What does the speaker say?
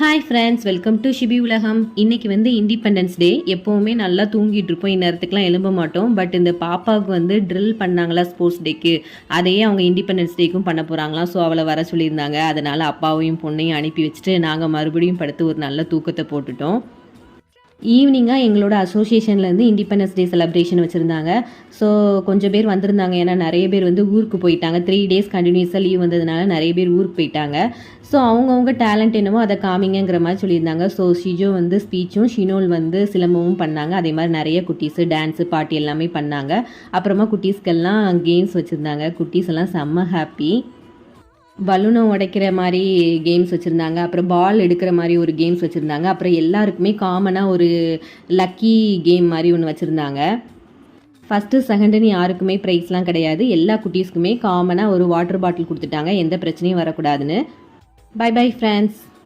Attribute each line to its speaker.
Speaker 1: Hi friends welcome to Shibi உலகம் இன்றைக்கி வந்து இண்டிபெண்டன்ஸ் டே எப்போவுமே நல்லா தூங்கிட்டு இருப்போம். இந்நேரத்துக்குலாம் எழும்ப மாட்டோம். பட் இந்த பாப்பாவுக்கு வந்து ட்ரில் பண்ணாங்களா ஸ்போர்ட்ஸ் டேக்கு அதையே அவங்க இண்டிபெண்டன்ஸ் டேக்கும் பண்ண போகிறாங்களாம் ஸோ அவளை வர சொல்லியிருந்தாங்க. அதனால் அப்பாவையும் பொண்ணையும் அனுப்பி வச்சுட்டு நாங்கள் மறுபடியும் படுத்து ஒரு நல்ல தூக்கத்தை போட்டுட்டோம். ஈவினிங்காக எங்களோட அசோசியேஷன்லேருந்து இண்டிபெண்டன்ஸ் டே செலிப்ரேஷன் வச்சுருந்தாங்க. ஸோ கொஞ்சம் பேர் வந்திருந்தாங்க. ஏன்னா நிறைய பேர் வந்து ஊருக்கு போயிட்டாங்க. த்ரீ டேஸ் கண்டினியூஸாக லீவ் வந்ததுனால நிறைய பேர் ஊருக்கு போயிட்டாங்க. ஸோ அவங்கவுங்க டேலண்ட் என்னமோ அதை காமிங்கங்கிற மாதிரி சொல்லியிருந்தாங்க. ஸோ ஷிஜோ வந்து ஸ்பீச்சும் ஷினோல் வந்து சிலம்பமும் பண்ணாங்க. அதே மாதிரி நிறைய குட்டீஸு டான்ஸு பாட்டு எல்லாமே பண்ணாங்க. அப்புறமா குட்டீஸ்க்கெல்லாம் கேம்ஸ் வச்சுருந்தாங்க. குட்டீஸ் எல்லாம் செம்ம ஹாப்பி பலூனை உடைக்கிற மாதிரி கேம்ஸ் வச்சுருந்தாங்க. அப்புறம் பால் எடுக்கிற மாதிரி ஒரு கேம்ஸ் வச்சுருந்தாங்க. அப்புறம் எல்லாருக்குமே காமனாக ஒரு லக்கி கேம் மாதிரி ஒன்று வச்சுருந்தாங்க. ஃபஸ்ட்டு செகண்டுன்னு யாருக்குமே ப்ரைஸ்லாம் கிடையாது. எல்லா குட்டீஸ்க்குமே காமனாக ஒரு வாட்டர் பாட்டில் கொடுத்துட்டாங்க. எந்த பிரச்சனையும் வரக்கூடாதுன்னு. By bye friends